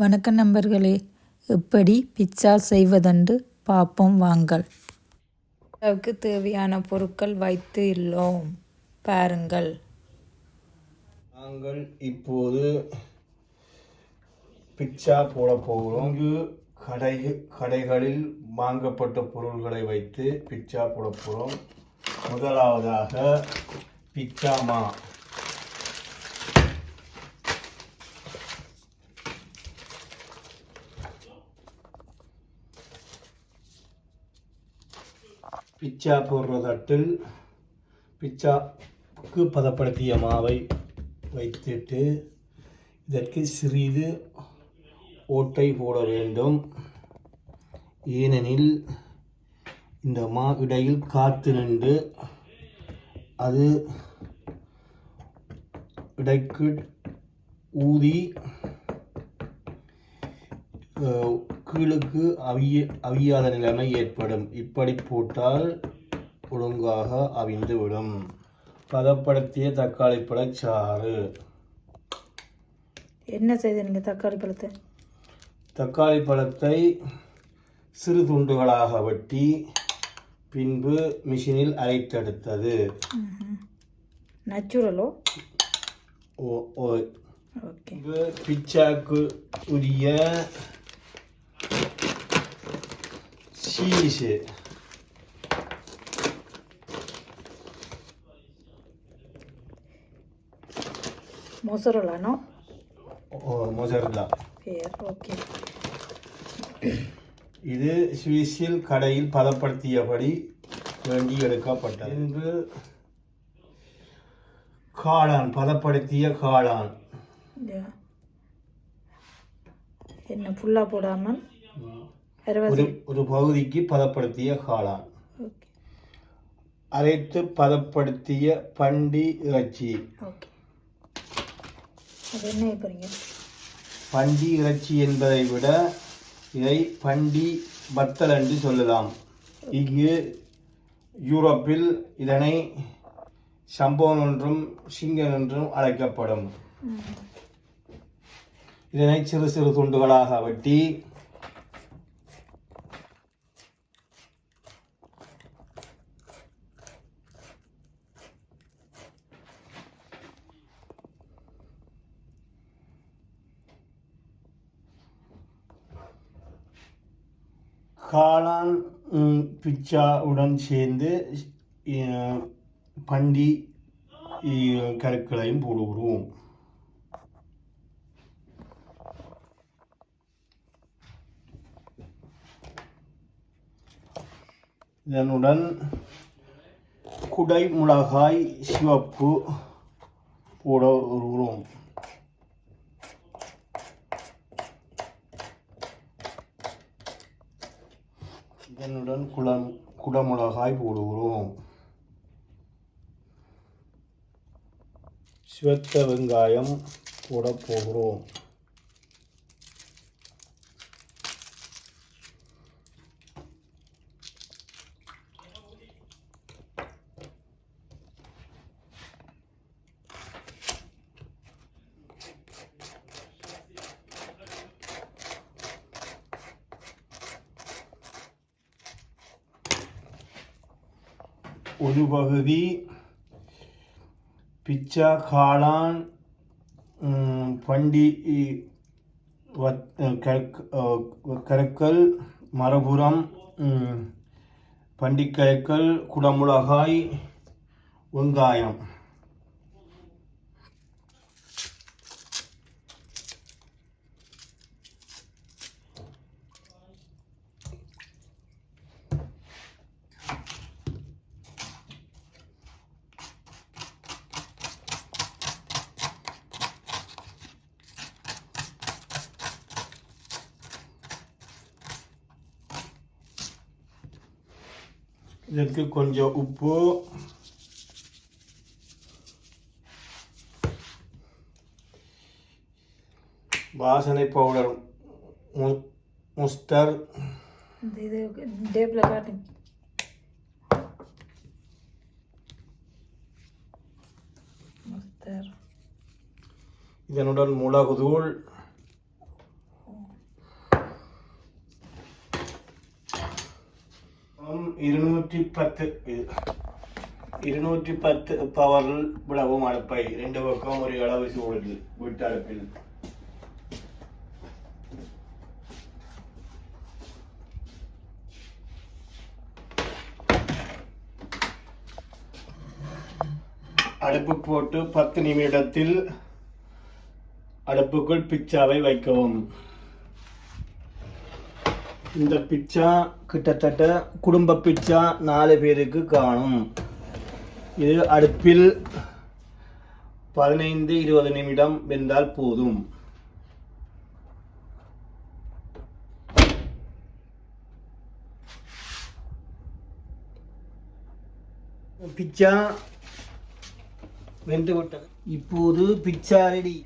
வணக்கம் நண்பர்களே எப்படி பிச்சா செய்வதென்று பார்ப்போம் வாங்கள். அதற்கு தேவையான பொருட்கள் வைத்து உள்ளோம் பாருங்கள். நாங்கள் இப்போது பிச்சா போட போகிறோம். இங்கு கடை கடைகளில் வாங்கப்பட்ட பொருள்களை வைத்து பிட்சா போட போகிறோம். முதலாவதாக பிட்சா பிச்சா போடுற தட்டில் பிட்சாக்கு பதப்படுத்திய மாவை வைத்துட்டு இதற்கு சிறிது ஓட்டை போட வேண்டும். ஏனெனில் இந்த மா இடையில் காத்து நின்று அது இடைக்கு ஊதி கீழுக்கு அவிய அவியாத நிலைமை ஏற்படும். இப்படி போட்டால் ஒழுங்காக அவிந்து விடும் பதப்படுத்திய தக்காளி பழச்சாறு. என்ன செய்தீங்க தக்காளி பழத்தை? தக்காளி பழத்தை சிறு துண்டுகளாக வெட்டி பின்பு மிஷினில் அரைத்தெடுத்தது. நேச்சுரலோ ஓ? ஓ ஓகே. இது பிச்சாக்கு உரிய சீஸு மொசர்லா பேர் ஓகே இது சுவிஸில் கடையில் பதப்படுத்தியபடி வேண்டி எடுக்கப்பட்டது பின்பு காளான் பதப்படுத்திய காளான் என்ன ஃபுல்லாக போடாமல் ஒரு ஒரு பகுதிக்கு பதப்படுத்திய காளான் ஓகே அரைத்து பதப்படுத்திய பண்டி இறைச்சி ஓகே அது என்ன போகிறீங்க பண்டி இறைச்சி என்பதை விட இதை பண்டி வத்தல் என்று சொல்லலாம். இங்கு யூரோப்பில் இதனை சம்போன் என்றும் சிங்கன் என்றும் அழைக்கப்படும். இதனை சிறு சிறு துண்டுகளாக வெட்டி காளான் பிச்சாவுடன் சேர்ந்து பண்டி கருக்களையும் போடுகிறோம் இதனுடன் குடை மிளகாய் சிவப்பு போட வருகிறோம் இதனுடன் குளம் குடமிளகாய் போடுகிறோம். சிவத்த வெங்காயம் போட போகிறோம். ஒரு பகுதி பிச்சா காளான் பண்டி இ- மரபுரம் பண்டிக்கரைக்கல் குடமுளகாய் மரபுறம் குடமிளகாய் வெங்காயம். இதற்கு கொஞ்சம் உப்பு. வாசனை பவுடர். முஸ்டர். இது காட்டுங்க. இதனுடன் மிளகுதூள் ஓ இருநூற்றி பத்து. இருநூற்றி பத்து பவரில் விடவும் அடுப்பை. ரெண்டு பக்கம் ஒரு அளவு சூடுது வீட்டு அடுப்பில். அடுப்பு போட்டு பத்து நிமிடத்தில் அடுப்புக்குள் பிச்சாவை வைக்கவும். இந்த பிச்சா கிட்டத்தட்ட குடும்ப பிச்சா நாலு பேருக்கு காணும். இது அடுப்பில் பதினைந்து இருபது நிமிடம் வெந்தால் போதும். பிச்சா வெந்து விட்டது இப்போது பிச்சா ரெடி.